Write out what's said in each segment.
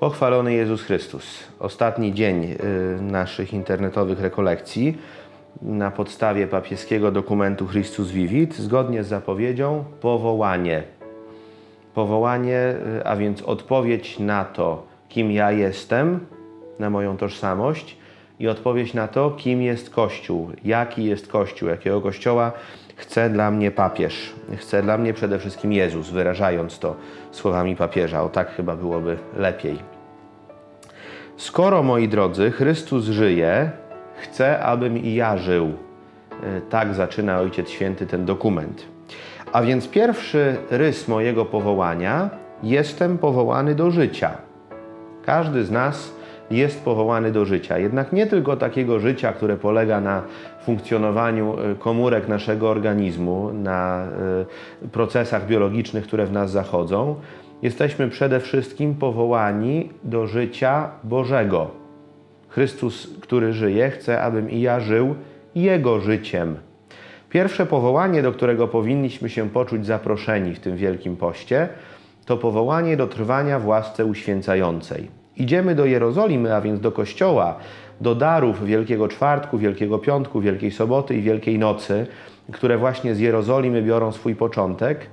Pochwalony Jezus Chrystus. Ostatni dzień y, naszych internetowych rekolekcji na podstawie papieskiego dokumentu Christus Vivit, zgodnie z zapowiedzią powołanie. Powołanie, y, a więc odpowiedź na to, kim ja jestem, na moją tożsamość i odpowiedź na to, kim jest Kościół, jaki jest Kościół, jakiego Kościoła chce dla mnie papież, chce dla mnie przede wszystkim Jezus, wyrażając to słowami papieża. O tak chyba byłoby lepiej. Skoro, moi drodzy, Chrystus żyje, chcę, abym i ja żył. E, Tak zaczyna Ojciec Święty ten dokument. A więc pierwszy rys mojego powołania jestem powołany do życia. Każdy z nas jest powołany do życia. Jednak nie tylko takiego życia, które polega na funkcjonowaniu y, komórek naszego organizmu, na y, procesach biologicznych, które w nas zachodzą. Jesteśmy przede wszystkim powołani do życia Bożego. Chrystus, który żyje, chce, abym i ja żył Jego życiem. Pierwsze powołanie, do którego powinniśmy się poczuć zaproszeni w tym Wielkim Poście, to powołanie do trwania w łasce uświęcającej. Idziemy do Jerozolimy, a więc do Kościoła, do darów Wielkiego Czwartku, Wielkiego Piątku, Wielkiej Soboty i Wielkiej Nocy, które właśnie z Jerozolimy biorą swój początek,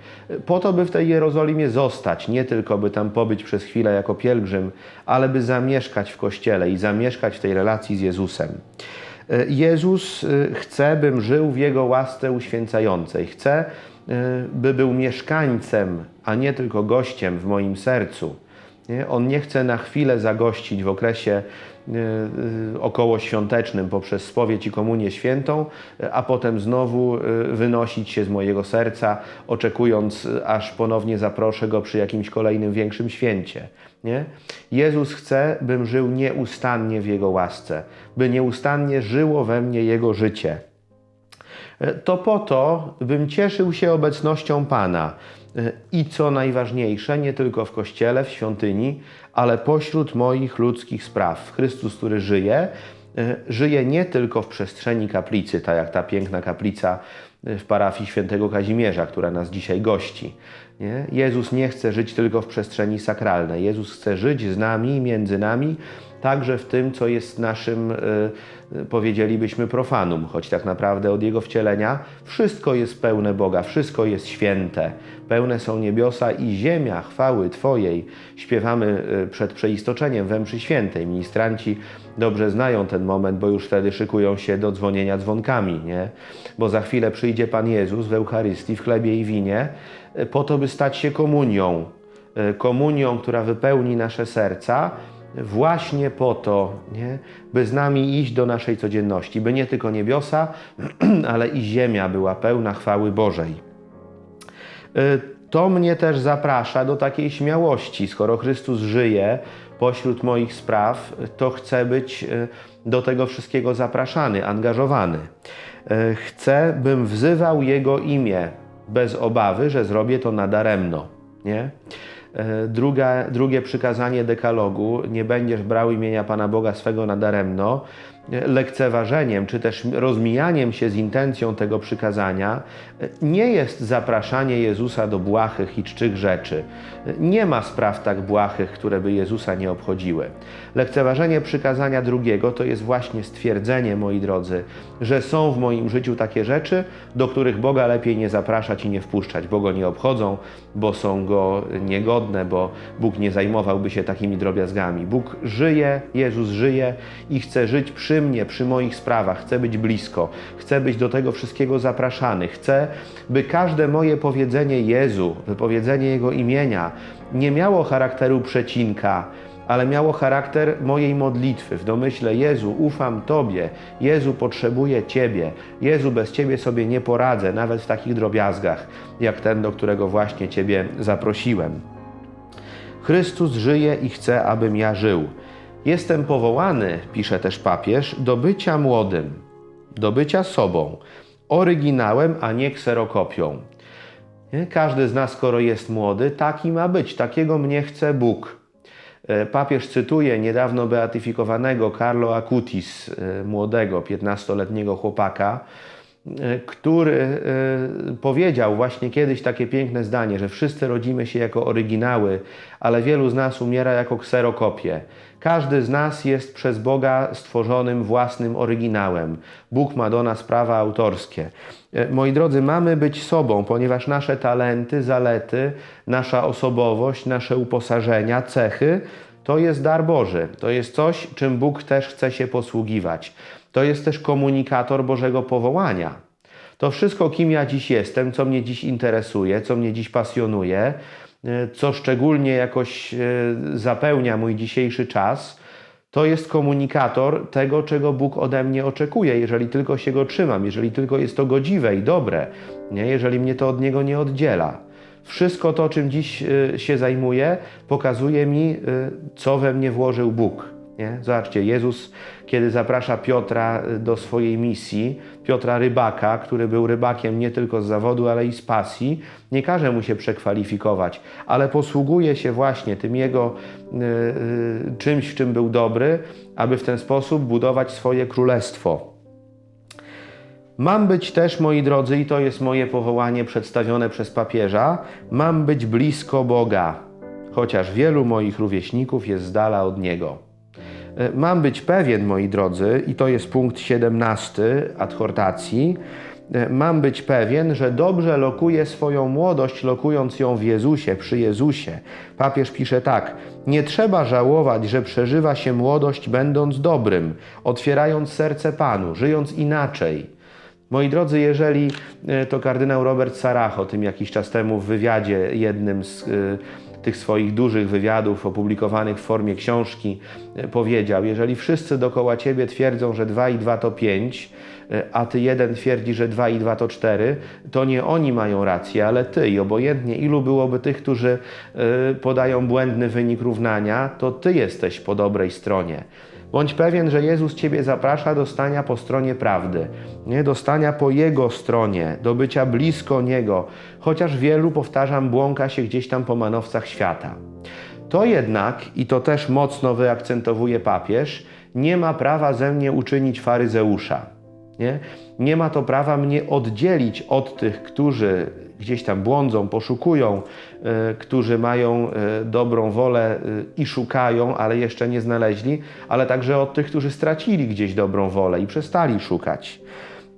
po to, by w tej Jerozolimie zostać, nie tylko by tam pobyć przez chwilę jako pielgrzym, ale by zamieszkać w Kościele i zamieszkać w tej relacji z Jezusem. Jezus y, chce, bym żył w Jego łasce uświęcającej. Chce, y, by był mieszkańcem, a nie tylko gościem w moim sercu. Nie? On nie chce na chwilę zagościć w okresie y, y, okołoświątecznym poprzez spowiedź i komunię świętą, a potem znowu y, wynosić się z mojego serca, oczekując, aż ponownie zaproszę go przy jakimś kolejnym większym święcie. Nie? Jezus chce, bym żył nieustannie w Jego łasce, by nieustannie żyło we mnie Jego życie. To po to, bym cieszył się obecnością Pana i co najważniejsze, nie tylko w kościele, w świątyni, ale pośród moich ludzkich spraw. Chrystus, który żyje, e, żyje nie tylko w przestrzeni kaplicy, tak jak ta piękna kaplica w parafii świętego Kazimierza, która nas dzisiaj gości. Nie? Jezus nie chce żyć tylko w przestrzeni sakralnej. Jezus chce żyć z nami, między nami, także w tym, co jest naszym, y, powiedzielibyśmy, profanum, choć tak naprawdę od Jego wcielenia wszystko jest pełne Boga, wszystko jest święte. Pełne są niebiosa i ziemia chwały Twojej. Śpiewamy y, przed przeistoczeniem we mszy świętej. Ministranci dobrze znają ten moment, bo już wtedy szykują się do dzwonienia dzwonkami, nie? Bo za chwilę przyjdzie Pan Jezus w Eucharystii, w chlebie i winie, y, po to, by stać się komunią. Komunią, która wypełni nasze serca, właśnie po to, nie? by z nami iść do naszej codzienności, by nie tylko niebiosa, ale i ziemia była pełna chwały Bożej. Y, To mnie też zaprasza do takiej śmiałości. Skoro Chrystus żyje pośród moich spraw, to chcę być y, do tego wszystkiego zapraszany, angażowany. Y, Chcę, bym wzywał Jego imię bez obawy, że zrobię to nadaremno. Nie? E, Druga, drugie przykazanie dekalogu, nie będziesz brał imienia Pana Boga swego nadaremno, lekceważeniem czy też rozmijaniem się z intencją tego przykazania nie jest zapraszanie Jezusa do błahych i czczych rzeczy. Nie ma spraw tak błahych, które by Jezusa nie obchodziły. Lekceważenie przykazania drugiego to jest właśnie stwierdzenie, moi drodzy, że są w moim życiu takie rzeczy, do których Boga lepiej nie zapraszać i nie wpuszczać, bo go nie obchodzą, bo są go niegodne, bo Bóg nie zajmowałby się takimi drobiazgami. Bóg żyje, Jezus żyje i chce żyć przy mnie, przy moich sprawach, chce być blisko, chce być do tego wszystkiego zapraszany, chce, by każde moje powiedzenie Jezu, wypowiedzenie Jego imienia nie miało charakteru przecinka, ale miało charakter mojej modlitwy. W domyśle Jezu, ufam Tobie, Jezu, potrzebuję Ciebie, Jezu, bez Ciebie sobie nie poradzę, nawet w takich drobiazgach, jak ten, do którego właśnie Ciebie zaprosiłem. Chrystus żyje i chce, abym ja żył. Jestem powołany, pisze też papież, do bycia młodym, do bycia sobą, oryginałem, a nie kserokopią. Każdy z nas, skoro jest młody, taki ma być, takiego mnie chce Bóg. E, Papież cytuje niedawno beatyfikowanego Carlo Acutis, e, młodego, 15-letniego chłopaka, który e, powiedział właśnie kiedyś takie piękne zdanie, że wszyscy rodzimy się jako oryginały, ale wielu z nas umiera jako kserokopie. Każdy z nas jest przez Boga stworzonym własnym oryginałem. Bóg ma do nas prawa autorskie. E, Moi drodzy, mamy być sobą, ponieważ nasze talenty, zalety, nasza osobowość, nasze uposażenia, cechy to jest dar Boży. To jest coś, czym Bóg też chce się posługiwać. To jest też komunikator Bożego powołania. To wszystko, kim ja dziś jestem, co mnie dziś interesuje, co mnie dziś pasjonuje, e, co szczególnie jakoś e, zapełnia mój dzisiejszy czas, to jest komunikator tego, czego Bóg ode mnie oczekuje, jeżeli tylko się go trzymam, jeżeli tylko jest to godziwe i dobre, nie? jeżeli mnie to od niego nie oddziela. Wszystko to, czym dziś y, się zajmuję, pokazuje mi, y, co we mnie włożył Bóg. Nie? Zobaczcie, Jezus, kiedy zaprasza Piotra y, do swojej misji, Piotra rybaka, który był rybakiem nie tylko z zawodu, ale i z pasji, nie każe mu się przekwalifikować, ale posługuje się właśnie tym jego y, y, czymś, w czym był dobry, aby w ten sposób budować swoje królestwo. Mam być też, moi drodzy, i to jest moje powołanie przedstawione przez papieża, mam być blisko Boga, chociaż wielu moich rówieśników jest z dala od Niego. E, Mam być pewien, moi drodzy, i to jest punkt 17 adhortacji, e, mam być pewien, że dobrze lokuję swoją młodość, lokując ją w Jezusie, przy Jezusie. Papież pisze tak: Nie trzeba żałować, że przeżywa się młodość, będąc dobrym, otwierając serce Panu, żyjąc inaczej. Moi drodzy, jeżeli e, to kardynał Robert Saracho tym jakiś czas temu w wywiadzie, jednym z tych swoich dużych wywiadów opublikowanych w formie książki, e, powiedział: Jeżeli wszyscy dookoła ciebie twierdzą, że 2 i 2 to 5, a ty jeden twierdzi, że 2 i 2 to 4, to nie oni mają rację, ale ty. I obojętnie ilu byłoby tych, którzy podają błędny wynik równania, to ty jesteś po dobrej stronie. Bądź pewien, że Jezus Ciebie zaprasza do stania po stronie prawdy, nie do stania po Jego stronie, do bycia blisko Niego, chociaż wielu, powtarzam, błąka się gdzieś tam po manowcach świata. To jednak, i to też mocno wyakcentowuje papież, nie ma prawa ze mnie uczynić faryzeusza. Nie? nie ma to prawa mnie oddzielić od tych, którzy gdzieś tam błądzą, poszukują, y, którzy mają y, dobrą wolę y, i szukają, ale jeszcze nie znaleźli, ale także od tych, którzy stracili gdzieś dobrą wolę i przestali szukać.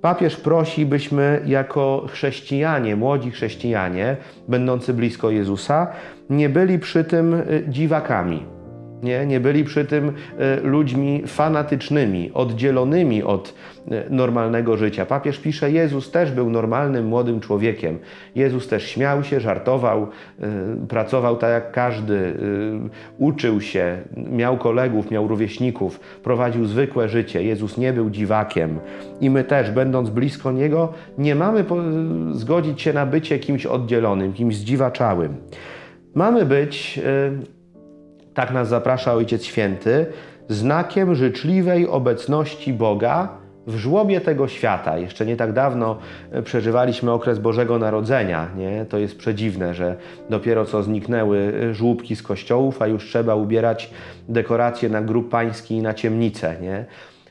Papież prosi, byśmy jako chrześcijanie, młodzi chrześcijanie, będący blisko Jezusa, nie byli przy tym dziwakami. Nie, nie byli przy tym e, ludźmi fanatycznymi, oddzielonymi od e, normalnego życia. Papież pisze, Jezus też był normalnym młodym człowiekiem. Jezus też śmiał się, żartował, e, pracował tak jak każdy, uczył się, miał kolegów, miał rówieśników, prowadził zwykłe życie. Jezus nie był dziwakiem. I my też, będąc blisko Niego, nie mamy zgodzić się na bycie kimś oddzielonym, kimś zdziwaczałym. Mamy być tak nas zaprasza Ojciec Święty, znakiem życzliwej obecności Boga w żłobie tego świata. Jeszcze nie tak dawno e, przeżywaliśmy okres Bożego Narodzenia. Nie? To jest przedziwne, że dopiero co zniknęły e, żłóbki z kościołów, a już trzeba ubierać dekoracje na grób pański i na ciemnicę. Nie?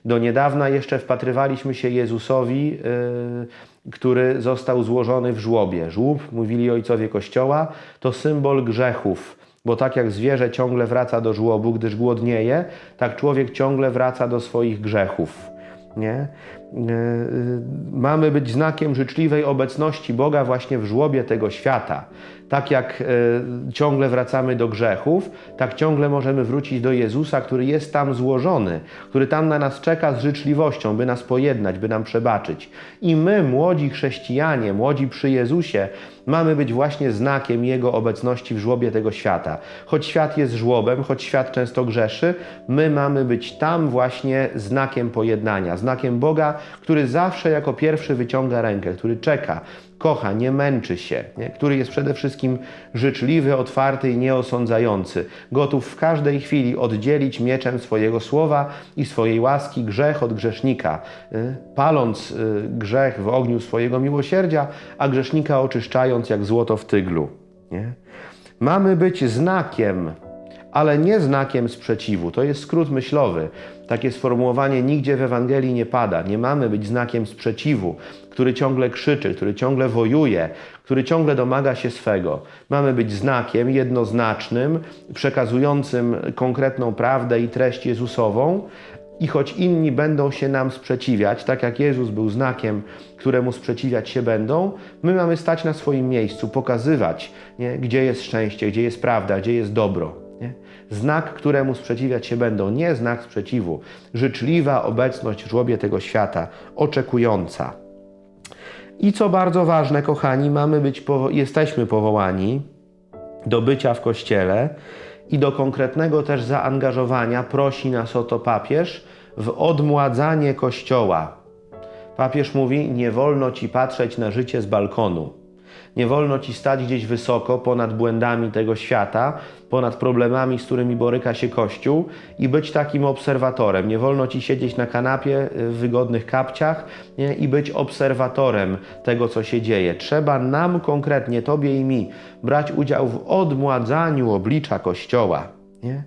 Do niedawna jeszcze wpatrywaliśmy się Jezusowi, yy, który został złożony w żłobie. Żłób, mówili ojcowie Kościoła, to symbol grzechów bo tak jak zwierzę ciągle wraca do żłobu, gdyż głodnieje, tak człowiek ciągle wraca do swoich grzechów. Nie? Mamy być znakiem życzliwej obecności Boga właśnie w żłobie tego świata. Tak jak ciągle wracamy do grzechów, tak ciągle możemy wrócić do Jezusa, który jest tam złożony, który tam na nas czeka z życzliwością, by nas pojednać, by nam przebaczyć. I my, młodzi chrześcijanie, młodzi przy Jezusie, mamy być właśnie znakiem Jego obecności w żłobie tego świata. Choć świat jest żłobem, choć świat często grzeszy, my mamy być tam właśnie znakiem pojednania, znakiem Boga, który zawsze jako pierwszy wyciąga rękę, który czeka, kocha, nie męczy się, nie? który jest przede wszystkim życzliwy, otwarty i nieosądzający, gotów w każdej chwili oddzielić mieczem swojego słowa i swojej łaski grzech od grzesznika, y, paląc y, grzech w ogniu swojego miłosierdzia, a grzesznika oczyszczając jak złoto w tyglu. Nie? Mamy być znakiem, ale nie znakiem sprzeciwu. To jest skrót myślowy. Takie sformułowanie nigdzie w Ewangelii nie pada. Nie mamy być znakiem sprzeciwu, który ciągle krzyczy, który ciągle wojuje, który ciągle domaga się swego. Mamy być znakiem jednoznacznym, przekazującym konkretną prawdę i treść Jezusową. I choć inni będą się nam sprzeciwiać, tak jak Jezus był znakiem, któremu sprzeciwiać się będą, my mamy stać na swoim miejscu, pokazywać, nie, gdzie jest szczęście, gdzie jest prawda, gdzie jest dobro. Znak, któremu sprzeciwiać się będą, nie znak sprzeciwu. Życzliwa obecność w żłobie tego świata, oczekująca. I co bardzo ważne, kochani, mamy być, jesteśmy powołani do bycia w Kościele i do konkretnego też zaangażowania, prosi nas o to papież, w odmładzanie Kościoła. Papież mówi: Nie wolno ci patrzeć na życie z balkonu. Nie wolno ci stać gdzieś wysoko ponad błędami tego świata, ponad problemami, z którymi boryka się Kościół i być takim obserwatorem. Nie wolno ci siedzieć na kanapie w wygodnych kapciach nie? i być obserwatorem tego, co się dzieje. Trzeba nam konkretnie, tobie i mi, brać udział w odmładzaniu oblicza Kościoła. Nie?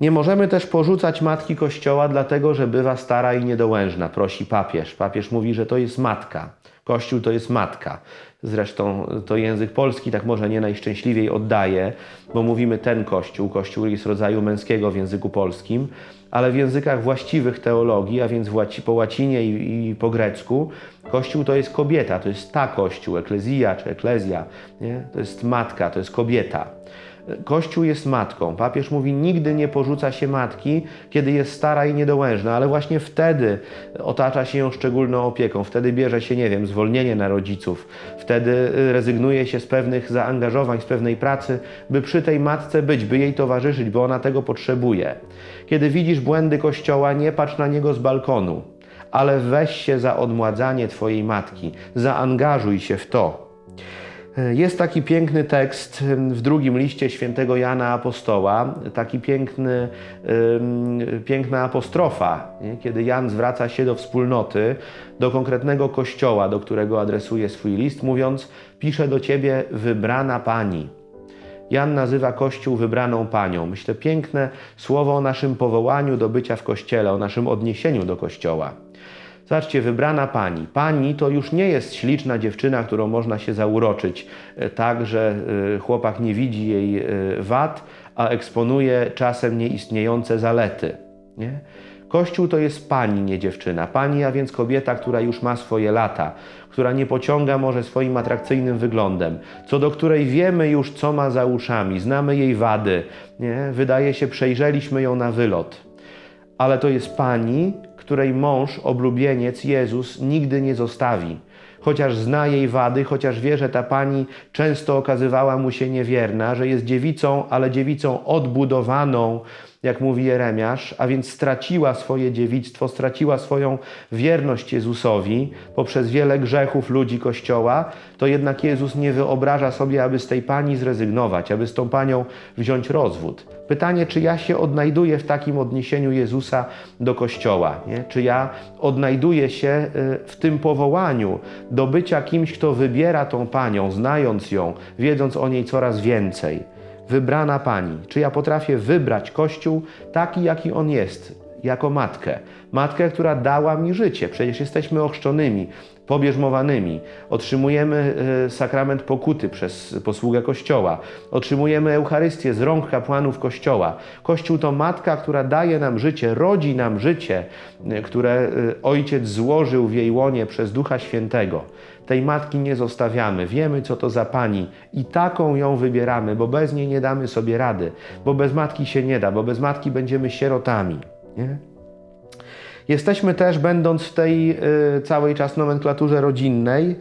Nie możemy też porzucać matki Kościoła, dlatego że bywa stara i niedołężna, prosi papież. Papież mówi, że to jest matka. Kościół to jest matka. Zresztą to język polski tak może nie najszczęśliwiej oddaje, bo mówimy ten Kościół. Kościół jest rodzaju męskiego w języku polskim, ale w językach właściwych teologii, a więc po łacinie i, i po grecku, Kościół to jest kobieta, to jest ta Kościół, eklezja czy eklezja, nie? to jest matka, to jest kobieta. Kościół jest matką. Papież mówi, nigdy nie porzuca się matki, kiedy jest stara i niedołężna, ale właśnie wtedy otacza się ją szczególną opieką. Wtedy bierze się, nie wiem, zwolnienie na rodziców. Wtedy rezygnuje się z pewnych zaangażowań, z pewnej pracy, by przy tej matce być, by jej towarzyszyć, bo ona tego potrzebuje. Kiedy widzisz błędy Kościoła, nie patrz na niego z balkonu, ale weź się za odmładzanie Twojej matki. Zaangażuj się w to. Jest taki piękny tekst w drugim liście świętego Jana Apostoła, taki piękny, piękna apostrofa, kiedy Jan zwraca się do wspólnoty, do konkretnego kościoła, do którego adresuje swój list, mówiąc: Piszę do ciebie, wybrana pani. Jan nazywa Kościół wybraną panią. Myślę, piękne słowo o naszym powołaniu do bycia w kościele, o naszym odniesieniu do kościoła. Zobaczcie, wybrana pani. Pani to już nie jest śliczna dziewczyna, którą można się zauroczyć tak, że chłopak nie widzi jej wad, a eksponuje czasem nieistniejące zalety. Nie? Kościół to jest pani, nie dziewczyna. Pani, a więc kobieta, która już ma swoje lata, która nie pociąga może swoim atrakcyjnym wyglądem, co do której wiemy już, co ma za uszami, znamy jej wady. Nie? Wydaje się, przejrzeliśmy ją na wylot. Ale to jest pani, której mąż, oblubieniec Jezus nigdy nie zostawi. Chociaż zna jej wady, chociaż wie, że ta pani często okazywała mu się niewierna, że jest dziewicą, ale dziewicą odbudowaną, jak mówi Jeremiasz, a więc straciła swoje dziewictwo, straciła swoją wierność Jezusowi poprzez wiele grzechów ludzi Kościoła, to jednak Jezus nie wyobraża sobie, aby z tej pani zrezygnować, aby z tą panią wziąć rozwód. Pytanie, czy ja się odnajduję w takim odniesieniu Jezusa do Kościoła? Nie? Czy ja odnajduję się w tym powołaniu do bycia kimś, kto wybiera tą panią, znając ją, wiedząc o niej coraz więcej? Wybrana Pani. Czy ja potrafię wybrać Kościół taki, jaki on jest, jako matkę? Matkę, która dała mi życie. Przecież jesteśmy ochrzczonymi, pobierzmowanymi. Otrzymujemy sakrament pokuty przez posługę Kościoła. Otrzymujemy Eucharystię z rąk kapłanów Kościoła. Kościół to matka, która daje nam życie, rodzi nam życie, które Ojciec złożył w jej łonie przez Ducha Świętego. Tej matki nie zostawiamy. Wiemy, co to za pani i taką ją wybieramy, bo bez niej nie damy sobie rady, bo bez matki się nie da, bo bez matki będziemy sierotami. Nie? Jesteśmy też, będąc w tej y, całej czas nomenklaturze rodzinnej,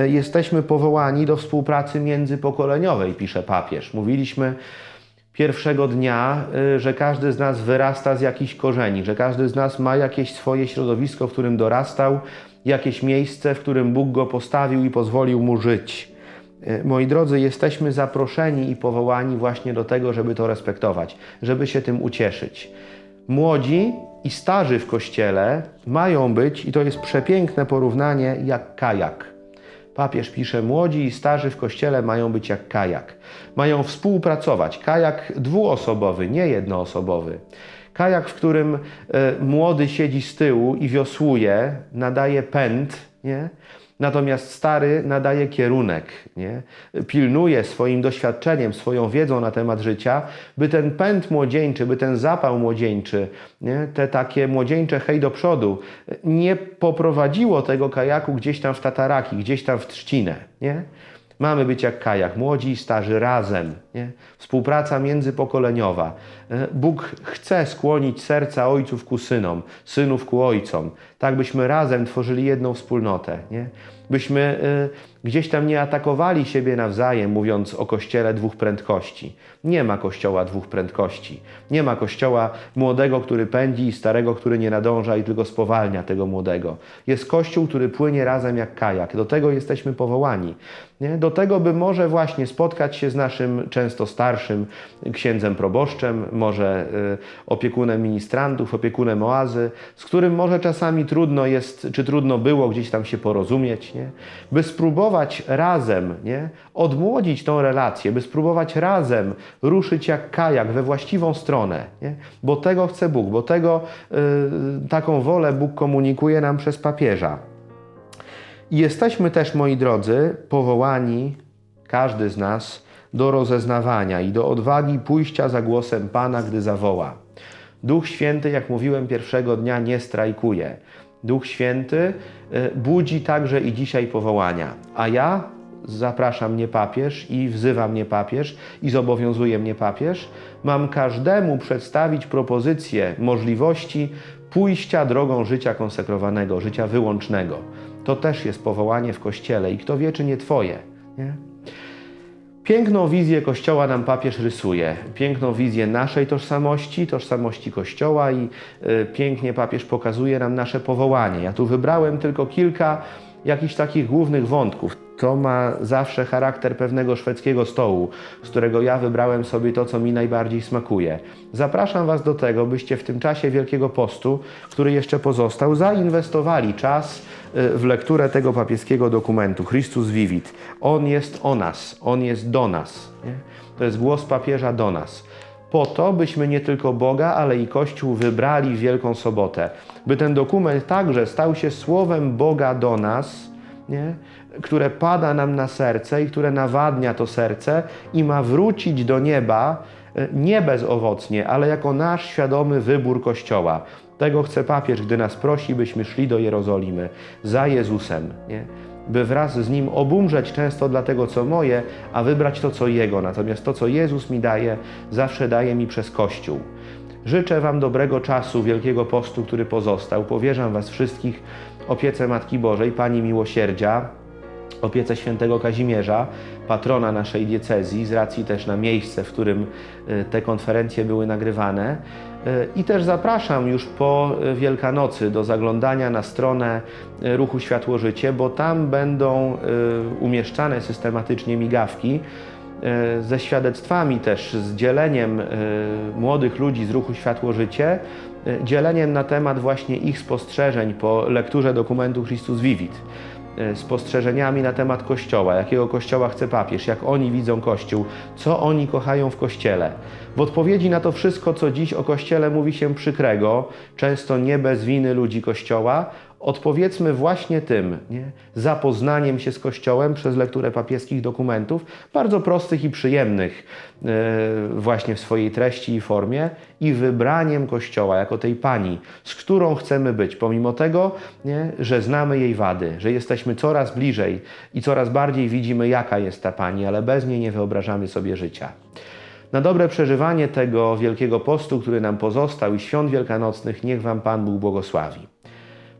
y, jesteśmy powołani do współpracy międzypokoleniowej, pisze papież. Mówiliśmy pierwszego dnia, y, że każdy z nas wyrasta z jakichś korzeni, że każdy z nas ma jakieś swoje środowisko, w którym dorastał, jakieś miejsce, w którym Bóg go postawił i pozwolił mu żyć. Moi drodzy, jesteśmy zaproszeni i powołani właśnie do tego, żeby to respektować, żeby się tym ucieszyć. Młodzi i starzy w kościele mają być, i to jest przepiękne porównanie, jak kajak. Papież pisze, młodzi i starzy w kościele mają być jak kajak. Mają współpracować. Kajak dwuosobowy, nie jednoosobowy. Kajak, w którym e, młody siedzi z tyłu i wiosłuje, nadaje pęd, nie? Natomiast stary nadaje kierunek, nie? pilnuje swoim doświadczeniem, swoją wiedzą na temat życia, by ten pęd młodzieńczy, by ten zapał młodzieńczy, nie? te takie młodzieńcze hej do przodu, nie poprowadziło tego kajaku gdzieś tam w tataraki, gdzieś tam w trzcinę. Nie? Mamy być jak kajak, młodzi i starzy razem. Nie? Współpraca międzypokoleniowa. E, Bóg chce skłonić serca ojców ku synom, synów ku ojcom, tak byśmy razem tworzyli jedną wspólnotę. Nie? Byśmy y, gdzieś tam nie atakowali siebie nawzajem, mówiąc o kościele dwóch prędkości. Nie ma kościoła dwóch prędkości. Nie ma kościoła młodego, który pędzi i starego, który nie nadąża i tylko spowalnia tego młodego. Jest kościół, który płynie razem jak kajak. Do tego jesteśmy powołani. Nie? Do tego, by może właśnie spotkać się z naszym często starszym księdzem proboszczem, może y, opiekunem ministrantów, opiekunem oazy, z którym może czasami trudno jest, czy trudno było gdzieś tam się porozumieć, nie? By spróbować razem nie? odmłodzić tą relację, by spróbować razem ruszyć jak kajak we właściwą stronę, nie? bo tego chce Bóg, bo tego y, taką wolę Bóg komunikuje nam przez papieża. I jesteśmy też, moi drodzy, powołani, każdy z nas, do rozeznawania i do odwagi pójścia za głosem Pana, gdy zawoła. Duch Święty, jak mówiłem pierwszego dnia, nie strajkuje. Duch Święty y, budzi także i dzisiaj powołania. A ja zaprasza mnie papież i wzywa mnie papież i zobowiązuje mnie papież. Mam każdemu przedstawić propozycję możliwości pójścia drogą życia konsekrowanego, życia wyłącznego. To też jest powołanie w Kościele i kto wie, czy nie Twoje. Nie? Piękną wizję Kościoła nam papież rysuje. Piękną wizję naszej tożsamości, tożsamości Kościoła i y, pięknie papież pokazuje nam nasze powołanie. Ja tu wybrałem tylko kilka jakichś takich głównych wątków. To ma zawsze charakter pewnego szwedzkiego stołu, z którego ja wybrałem sobie to, co mi najbardziej smakuje. Zapraszam Was do tego, byście w tym czasie Wielkiego Postu, który jeszcze pozostał, zainwestowali czas y, w lekturę tego papieskiego dokumentu Christus Vivit. On jest o nas, on jest do nas. Nie? To jest głos papieża do nas po to, byśmy nie tylko Boga, ale i Kościół wybrali w Wielką Sobotę. By ten dokument także stał się słowem Boga do nas, nie? Które pada nam na serce i które nawadnia to serce i ma wrócić do nieba e, nie bezowocnie, ale jako nasz świadomy wybór Kościoła. Tego chce papież, gdy nas prosi, byśmy szli do Jerozolimy za Jezusem. Nie? by wraz z Nim obumrzeć często dla tego, co moje, a wybrać to, co Jego. Natomiast to, co Jezus mi daje, zawsze daje mi przez Kościół. Życzę Wam dobrego czasu Wielkiego Postu, który pozostał. Powierzam Was wszystkich opiece Matki Bożej, Pani Miłosierdzia, opiece świętego Kazimierza, patrona naszej diecezji, z racji też na miejsce, w którym y, te konferencje były nagrywane. Y, I też zapraszam już po y, Wielkanocy do zaglądania na stronę Ruchu Światło Życie, bo tam będą umieszczane systematycznie migawki ze świadectwami też, z dzieleniem młodych ludzi z Ruchu Światło Życie, dzieleniem na temat właśnie ich spostrzeżeń po lekturze dokumentu Christus Vivit. E, spostrzeżeniami na temat Kościoła, jakiego Kościoła chce papież, jak oni widzą Kościół, co oni kochają w Kościele. W odpowiedzi na to wszystko, co dziś o Kościele mówi się przykrego, często nie bez winy ludzi Kościoła, odpowiedzmy właśnie tym, nie? zapoznaniem się z Kościołem przez lekturę papieskich dokumentów, bardzo prostych i przyjemnych e, właśnie w swojej treści i formie, i wybraniem Kościoła jako tej Pani, z którą chcemy być, pomimo tego, nie? że znamy jej wady, że jesteśmy coraz bliżej i coraz bardziej widzimy, jaka jest ta Pani, ale bez niej nie wyobrażamy sobie życia. Na dobre przeżywanie tego Wielkiego Postu, który nam pozostał i świąt wielkanocnych, niech Wam Pan Bóg błogosławi.